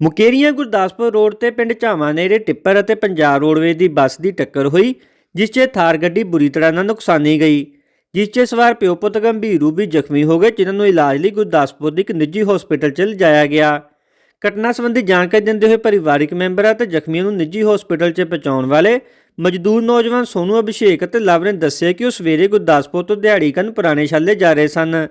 Mukerian Gurdaspur road ਤੇ ਪਿੰਡ ਝਾਵਾਂ ਨੇੜੇ ਟਿੱਪਰ ਅਤੇ ਪੰਜਾਬ ਰੋਡਵੇਜ਼ ਦੀ ਬੱਸ ਦੀ ਟੱਕਰ ਹੋਈ, ਜਿਸ 'ਚ ਥਾਰ ਗੱਡੀ ਬੁਰੀ ਤਰ੍ਹਾਂ ਨਾਲ ਨੁਕਸਾਨੀ ਗਈ, ਜਿਸ 'ਚ ਸਵਾਰ ਪਿਓ ਪੁੱਤ ਗੰਭੀਰ ਰੂਪ ਵਿੱਚ ਜ਼ਖਮੀ ਹੋ ਗਏ, ਜਿਨ੍ਹਾਂ ਨੂੰ ਇਲਾਜ ਲਈ ਗੁਰਦਾਸਪੁਰ ਦੇ ਇੱਕ ਨਿੱਜੀ ਹਸਪਤਾਲ 'ਚ ਲਿਜਾਇਆ ਗਿਆ। ਘਟਨਾ ਸੰਬੰਧੀ ਜਾਣਕਾਰੀ ਦਿੰਦੇ ਹੋਏ ਪਰਿਵਾਰਕ ਮੈਂਬਰਾਂ ਅਤੇ ਜ਼ਖਮੀਆਂ ਨੂੰ ਨਿੱਜੀ ਹਸਪਤਾਲ 'ਚ ਪਹੁੰਚਾਉਣ ਵਾਲੇ ਮਜ਼ਦੂਰ ਨੌਜਵਾਨ ਸੋਨੂ ਅਭਿਸ਼ੇਕ ਅਤੇ ਲਵ ਨੇ ਦੱਸਿਆ ਕਿ ਉਹ ਸਵੇਰੇ ਗੁਰਦਾਸਪੁਰ ਤੋਂ ਦਿਹਾੜੀ ਕਰਨ ਪੁਰਾਣੇ ਛਾਲੇ ਜਾ ਰਹੇ ਸਨ।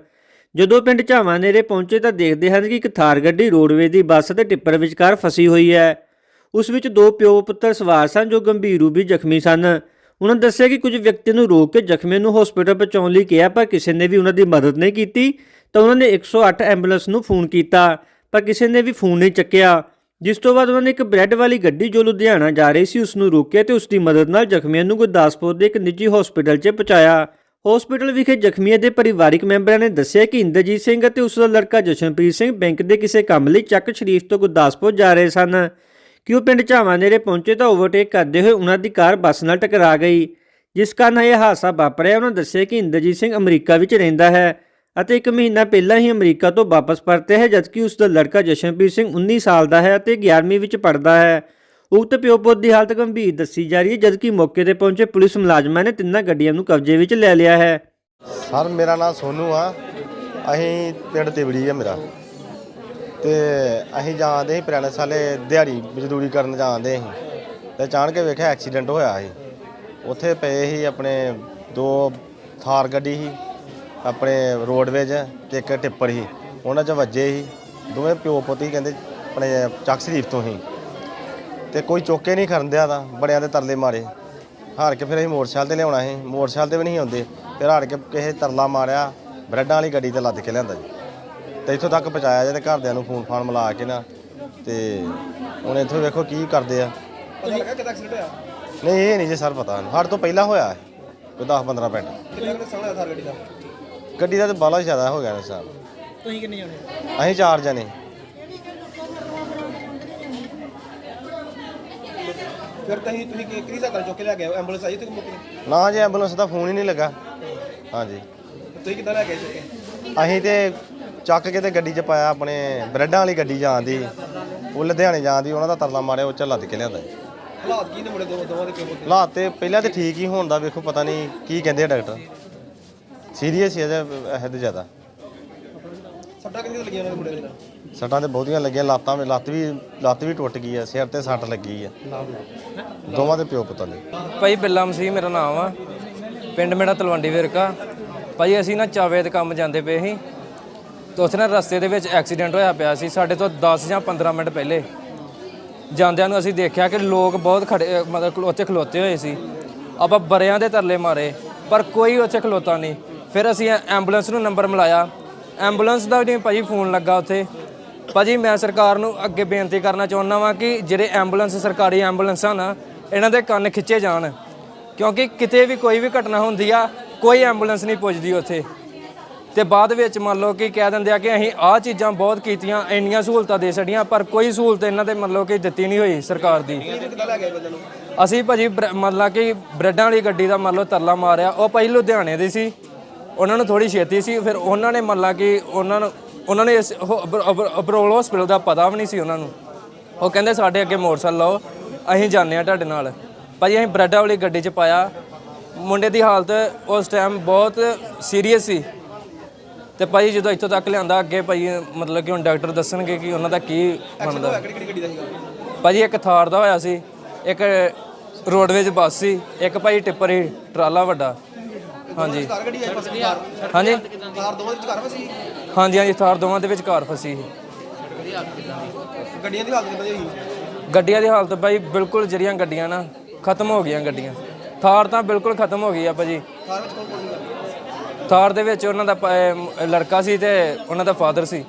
ਜਦੋਂ ਪਿੰਡ ਝਾਵਾਂ ਨੇੜੇ ਪਹੁੰਚੇ ਤਾਂ ਦੇਖਦੇ ਹਨ ਕਿ ਇੱਕ ਥਾਰ ਗੱਡੀ ਰੋਡਵੇਜ਼ ਦੀ ਬੱਸ ਅਤੇ ਟਿੱਪਰ ਵਿਚਕਾਰ ਫਸੀ ਹੋਈ ਹੈ। ਉਸ ਵਿੱਚ ਦੋ ਪਿਓ ਪੁੱਤਰ ਸਵਾਰ ਸਨ ਜੋ ਗੰਭੀਰ ਰੂਪ ਵਿੱਚ ਜ਼ਖਮੀ ਸਨ। ਉਹਨਾਂ ਦੱਸਿਆ ਕਿ ਕੁਝ ਵਿਅਕਤੀ ਨੂੰ ਰੋਕ ਕੇ ਜ਼ਖਮੀਆਂ ਨੂੰ ਹਸਪਤਾਲ ਪਹੁੰਚਾਉਣ ਲਈ ਕਿਹਾ, ਪਰ ਕਿਸੇ ਨੇ ਵੀ ਉਹਨਾਂ ਦੀ ਮਦਦ ਨਹੀਂ ਕੀਤੀ, ਤਾਂ ਉਹਨਾਂ ਨੇ 108 ਐਂਬੂਲੈਂਸ ਨੂੰ ਫੋਨ ਕੀਤਾ, ਪਰ ਕਿਸੇ ਨੇ ਵੀ ਫੋਨ ਨਹੀਂ ਚੱਕਿਆ। ਜਿਸ ਤੋਂ ਬਾਅਦ ਉਹਨਾਂ ਨੇ ਇੱਕ ਬ੍ਰੈਡ ਵਾਲੀ ਗੱਡੀ ਜੋ ਲੁਧਿਆਣਾ ਜਾ ਰਹੀ ਸੀ, ਉਸ ਨੂੰ ਰੋਕਿਆ ਤੇ ਉਸ ਦੀ ਮਦਦ ਨਾਲ ਜ਼ਖਮੀਆਂ ਨੂੰ ਗੁਰਦਾਸਪੁਰ ਦੇ ਇੱਕ ਨਿੱਜੀ ਹਸਪਤਾਲ 'ਚ ਪਹੁੰਚਾਇਆ। ਹਸਪਤਾਲ ਵਿਖੇ ਜ਼ਖਮੀਆਂ ਦੇ ਪਰਿਵਾਰਕ ਮੈਂਬਰਾਂ ਨੇ ਦੱਸਿਆ ਕਿ ਇੰਦਰਜੀਤ ਸਿੰਘ ਅਤੇ ਉਸ ਦਾ ਲੜਕਾ ਜਸ਼ਨਪ੍ਰੀਤ ਸਿੰਘ ਬੈਂਕ ਦੇ ਕਿਸੇ ਕੰਮ ਲਈ ਚੱਕ ਸ਼ਰੀਫ ਤੋਂ ਗੁਰਦਾਸਪੁਰ ਜਾ ਰਹੇ ਸਨ। ਕਿ ਉਹ ਪਿੰਡ ਝਾਵਾਂ ਨੇੜੇ ਪਹੁੰਚੇ ਤਾਂ ਓਵਰਟੇਕ ਕਰਦੇ ਹੋਏ ਉਹਨਾਂ ਦੀ ਕਾਰ ਬੱਸ ਨਾਲ ਟਕਰਾ ਗਈ। ਜਿਸ ਕਾਰਨ ਇਹ ਹਾਦਸਾ ਵਾਪਰਿਆ। ਉਹਨਾਂ ਦੱਸਿਆ ਕਿ ਇੰਦਰਜੀਤ ਸਿੰਘ ਅਮਰੀਕਾ ਵਿੱਚ ਰਹਿੰਦਾ ਹੈ ਅਤੇ ਇੱਕ ਮਹੀਨਾ ਪਹਿਲਾਂ ਹੀ ਅਮਰੀਕਾ ਤੋਂ ਵਾਪਸ ਪਰਤਿਆ ਹੈ, ਜਦਕਿ ਉਸ ਦਾ ਲੜਕਾ ਜਸ਼ਨਪ੍ਰੀਤ ਸਿੰਘ 19 ਸਾਲ ਦਾ ਹੈ ਅਤੇ 11ਵੀਂ ਵਿੱਚ ਪੜ੍ਹਦਾ ਹੈ। ਉਕਤ ਪਿਓ ਪੁੱਤ ਦੀ ਹਾਲਤ ਗੰਭੀਰ ਦੱਸੀ ਜਾ ਰਹੀ ਹੈ, ਜਦਕਿ ਮੌਕੇ ਤੇ ਪਹੁੰਚੇ ਪੁਲਿਸ ਮੁਲਾਜ਼ਮਾਂ ਨੇ ਤਿੰਨਾਂ ਗੱਡੀਆਂ ਨੂੰ ਕਬਜ਼ੇ ਵਿੱਚ ਲੈ ਲਿਆ ਹੈ। ਸਰ, ਮੇਰਾ ਨਾਮ ਸੋਨੂ ਆ। ਅਸੀਂ ਪਿੰਡ ਤਿਵੜੀ ਆ ਮੇਰਾ। ਤੇ ਅਸੀਂ ਜਾਂਦੇ ਸੀ ਪੁਰਾਣੇ ਸਾਲੇ ਦਿਹਾੜੀ ਮਜ਼ਦੂਰੀ ਕਰਨ ਜਾਂਦੇ ਸੀ। ਤੇ ਅਚਾਨਕ ਵੇਖਿਆ ਐਕਸੀਡੈਂਟ ਹੋਇਆ ਸੀ। ਉੱਥੇ ਪਏ ਸੀ ਆਪਣੇ ਦੋ ਥਾਰ ਗੱਡੀ ਸੀ, ਆਪਣੇ ਰੋਡਵੇਜ ਤੇ ਇੱਕ ਟਿੱਪਰ ਸੀ। ਉਹਨਾਂ 'ਚ ਵੱਜੇ ਸੀ। ਦੋਵੇਂ ਪਿਓ ਪੁੱਤ ਹੀ ਕਹਿੰਦੇ ਆਪਣੇ ਚੱਕ ਸ਼ਰੀਫ ਤੋਂ ਹੀ ਤੇ ਕੋਈ ਚੋਕੇ ਨਹੀਂ ਕਰਨ ਦਿਆ ਦਾ ਬੜਿਆਂ ਦੇ ਤਰਲੇ ਮਾਰੇ। ਹਾਰ ਕੇ ਫਿਰ ਅਸੀਂ ਮੋਟਰਸਾਈਕਲ ਤੇ ਲਿਆਉਣਾ ਸੀ। ਮੋਟਰਸਾਈਕਲ ਤੇ ਵੀ ਨਹੀਂ ਆਉਂਦੇ। ਫਿਰ ਹਾਰ ਕੇ ਕਿਸੇ ਤਰਲਾ ਮਾਰਿਆ ਬ੍ਰੈਡਾਂ ਵਾਲੀ ਗੱਡੀ ਤੇ ਲੱਦ ਕੇ ਲਿਆਂਦਾ ਜੀ। ਤੇ ਇੱਥੋਂ ਤੱਕ ਪਹੁੰਚਾਇਆ ਜੇ ਤੇ ਘਰਦਿਆਂ ਨੂੰ ਫੋਨ ਫਾਨ ਮਿਲਾ ਕੇ ਨਾ ਤੇ ਹੁਣ ਇੱਥੋਂ ਵੇਖੋ ਕੀ ਕਰਦੇ ਆ। ਪਤਾ ਲੱਗਾ ਕਿਦਾਂ ਐਕਸੀਡੈਂਟ ਹੋਇਆ? ਨਹੀਂ ਇਹ ਨਹੀਂ ਜੀ ਸਰ ਪਤਾ। ਸਾਡੇ ਤੋਂ ਪਹਿਲਾਂ ਹੋਇਆ ਹੈ, ਕੋਈ 10 15 ਮਿੰਟ। ਕਿੰਨਾ ਕਿੰਨਾ ਸਾਹਮਣੇ ਥਾਰ ਗੱਡੀ ਦਾ? ਗੱਡੀ ਦਾ ਤਾਂ ਬਾਲਾ ਜ਼ਿਆਦਾ ਹੋ ਗਿਆ ਨੇ ਸਰ। ਤੁਸੀਂ ਕਿੰਨੇ ਜਾਣੇ? ਅਸੀਂ ਚਾਰ ਜਣੇ। ਫਿਰ ਤੁਸੀਂ ਤੁਸੀਂ ਕਿ ਕਿਹਦੀ ਸਾਕਰ ਚੁੱਕ ਕੇ ਲੈ ਗਏ ਐਂਬੂਲੈਂਸ ਆਈ ਤੇ ਮੁੱਕ ਨਾ ਜੀ ਐਂਬੂਲੈਂਸ ਦਾ ਫੋਨ ਹੀ ਨਹੀਂ ਲੱਗਾ। ਹਾਂਜੀ। ਤੁਸੀਂ ਕਿੱਦਾਂ ਲੈ ਗਏ ਚੁੱਕ? ਅਸੀਂ ਤੇ ਚੱਕ ਕੇ ਤੇ ਗੱਡੀ 'ਚ ਪਾਇਆ ਆਪਣੇ ਬ੍ਰੈਡਾਂ ਵਾਲੀ ਗੱਡੀ ਜਾਂਦੀ ਉਹ ਲੁਧਿਆਣੇ ਜਾਂਦੀ ਉਹਨਾਂ ਦਾ ਤਰਲਾ ਮਾਰਿਆ ਉਹ ਚ ਲੱਦ ਕੇ ਲਿਆਂਦਾ। ਜੀ। ਹਾਲਾਤ ਕੀ ਨੇ ਮੁੰਡੇ ਦੋ ਦੋਵਾਂ ਦੇ ਕਿਉਂ ਹਾਲਾਤ ਤੇ ਪਹਿਲਾਂ ਤੇ ਠੀਕ ਹੀ ਹੋਣ ਦਾ ਵੇਖੋ ਪਤਾ ਨਹੀਂ ਕੀ ਕਹਿੰਦੇ ਆ ਡਾਕਟਰ। ਸੀਰੀਅਸ ਹੀ ਹੈ ਇਹ ਤੇ ਜ਼ਿਆਦਾ। ਸੱਟਾਂ ਕਿੰਨੀਆਂ ਲੱਗੀਆਂ ਉਹਨਾਂ ਦੇ ਮੁੰਡੇ ਦੇ ਸੱਟਾਂ ਤੇ ਬਹੁਤੀਆਂ ਲੱਗੀਆਂ ਲੱਤਾਂ ਵਿੱਚ ਲੱਤ ਵੀ ਲੱਤ ਵੀ ਟੁੱਟ ਗਈ ਆ ਸਿਰ ਤੇ ਸੱਟ ਲੱਗੀ ਆ ਦੋਵਾਂ ਦੇ ਪਿਓ ਪੁੱਤਾਂ ਦੇ। ਭਾਈ ਬਿੱਲਾ ਮਸੀਹ ਮੇਰਾ ਨਾਮ ਆ। ਪਿੰਡ ਮੇਰਾ ਤਲਵੰਡੀ ਵਿਰਕਾ। ਭਾਈ ਅਸੀਂ ਨਾ ਚਾਵੇ ਦੇ ਕੰਮ ਜਾਂਦੇ ਪਏ ਸੀ। ਤੇ ਉੱਥੇ ਨਾ ਰਸਤੇ ਦੇ ਵਿੱਚ ਐਕਸੀਡੈਂਟ ਹੋਇਆ ਪਿਆ ਸੀ। ਸਾਡੇ ਤੋਂ 10 ਜਾਂ 15 ਮਿੰਟ ਪਹਿਲੇ ਜਾਂਦਿਆਂ ਨੂੰ ਅਸੀਂ ਦੇਖਿਆ ਕਿ ਲੋਕ ਬਹੁਤ ਖੜੇ ਮਤਲਬ ਉੱਥੇ ਖਲੋਤੇ ਹੋਏ ਸੀ। ਆਪਾਂ ਬਰਿਆਂ ਦੇ ਤਰਲੇ ਮਾਰੇ ਪਰ ਕੋਈ ਉੱਥੇ ਖਲੋਤਾ ਨਹੀਂ। ਫਿਰ ਅਸੀਂ ਐਂਬੂਲੈਂਸ ਨੂੰ ਨੰਬਰ ਮਿਲਾਇਆ। ਐਂਬੂਲੈਂਸ ਦਾ ਵੀ ਨਹੀਂ ਭਾਜੀ ਫੋਨ ਲੱਗਾ ਉੱਥੇ। ਭਾਜੀ ਮੈਂ ਸਰਕਾਰ ਨੂੰ ਅੱਗੇ ਬੇਨਤੀ ਕਰਨਾ ਚਾਹੁੰਦਾ ਵਾਂ ਕਿ ਜਿਹੜੇ ਐਂਬੂਲੈਂਸ ਸਰਕਾਰੀ ਐਂਬੂਲੈਂਸਾਂ ਨਾ, ਇਹਨਾਂ ਦੇ ਕੰਨ ਖਿੱਚੇ ਜਾਣ। ਕਿਉਂਕਿ ਕਿਤੇ ਵੀ ਕੋਈ ਵੀ ਘਟਨਾ ਹੁੰਦੀ ਆ, ਕੋਈ ਐਂਬੂਲੈਂਸ ਨਹੀਂ ਪੁੱਜਦੀ ਉੱਥੇ। ਤੇ ਬਾਅਦ ਵਿੱਚ ਮੰਨ ਲਓ ਕਿ ਕਹਿ ਦਿੰਦੇ ਆ ਕਿ ਅਸੀਂ ਆਹ ਚੀਜ਼ਾਂ ਬਹੁਤ ਕੀਤੀਆਂ, ਇੰਨੀਆਂ ਸਹੂਲਤਾਂ ਦੇ ਛੜੀਆਂ ਪਰ ਕੋਈ ਸਹੂਲਤ ਇਹਨਾਂ ਤੇ ਮੰਨ ਲਓ ਕਿ ਦਿੱਤੀ ਨਹੀਂ ਹੋਈ ਸਰਕਾਰ ਦੀ। ਕਿੱਦਾਂ ਲੈ ਗਏ ਬੰਦੇ ਅਸੀਂ ਭਾਜੀ ਮੰਨ ਲਾ ਕਿ ਬ੍ਰੈਡਾਂ ਵਾਲੀ ਗੱਡੀ ਦਾ ਮੰਨ ਲਓ ਤਰਲਾ ਮਾਰਿਆ, ਉਹ ਭਾਈ ਲੁਧਿਆਣੇ ਦੀ ਸੀ। ਉਹਨਾਂ ਨੂੰ ਥੋੜੀ ਛੇਤੀ ਸੀ ਫਿਰ ਉਹਨਾਂ ਨੇ ਮੰਨ ਲਾ ਕਿ ਉਹਨਾਂ ਨੂੰ ਉਹਨਾਂ ਨੇ ਇਸ ਅਬਰੋਲ ਹਸਪੀਟਲ ਦਾ ਪਤਾ ਵੀ ਨਹੀਂ ਸੀ ਉਹਨਾਂ ਨੂੰ। ਉਹ ਕਹਿੰਦੇ ਸਾਡੇ ਅੱਗੇ ਮੋਟਰਸਾਈਕਲ ਲਾਓ ਅਸੀਂ ਜਾਂਦੇ ਆ ਤੁਹਾਡੇ ਨਾਲ। ਭਾਜੀ ਅਸੀਂ ਬ੍ਰੈਡਾਂ ਵਾਲੀ ਗੱਡੀ 'ਚ ਪਾਇਆ। ਮੁੰਡੇ ਦੀ ਹਾਲਤ ਉਸ ਟਾਈਮ ਬਹੁਤ ਸੀਰੀਅਸ ਸੀ। ਤੇ ਭਾਈ ਜਦੋਂ ਇੱਥੋਂ ਤੱਕ ਲਿਆਂਦਾ ਅੱਗੇ ਭਾਈ ਮਤਲਬ ਕਿ ਹੁਣ ਡਾਕਟਰ ਦੱਸਣਗੇ ਕਿ ਉਹਨਾਂ ਦਾ ਕੀ ਬਣਦਾ। ਭਾਜੀ ਇੱਕ ਥਾਰ ਦਾ ਹੋਇਆ ਸੀ ਇੱਕ ਰੋਡਵੇਜ ਬੱਸ ਸੀ ਇੱਕ ਭਾਈ ਟਿੱਪਰ ਸੀ ਟਰਾਲਾ ਵੱਡਾ। ਹਾਂਜੀ। ਕਾਰ ਗੱਡੀ ਆਈ ਪਾਸੇ ਕਾਰ। ਹਾਂਜੀ। ਕਾਰ ਦੋਵਾਂ ਦੇ ਵਿੱਚ ਕਾਰ ਫਸੀ? ਹਾਂਜੀ ਹਾਂਜੀ ਥਾਰ ਦੋਵਾਂ ਦੇ ਵਿੱਚ ਕਾਰ ਫਸੀ ਸੀ। ਗੱਡੀਆਂ ਦੀ ਹਾਲਤ ਕਿੱਦਾਂ ਦੀ ਹੋਈ? ਗੱਡੀਆਂ ਦੀ ਹਾਲਤ ਭਾਈ ਬਿਲਕੁਲ ਜਿਹੜੀਆਂ ਗੱਡੀਆਂ ਨਾ ਖਤਮ ਹੋ ਗਈਆਂ ਗੱਡੀਆਂ। ਥਾਰ ਤਾਂ ਬਿਲਕੁਲ ਖਤਮ ਹੋ ਗਈ ਆ ਭਾਜੀ। ਕਾਰ ਵਿੱਚ ਕੌਣ ਕੌਣ ਸੀਗਾ ਥਾਰ ਦੇ ਵਿੱਚ ਉਹਨਾਂ ਦਾ ਪ- ਅਹ ਲੜਕਾ ਸੀ ਤੇ ਉਹਨਾਂ ਦਾ ਫਾਦਰ ਸੀ।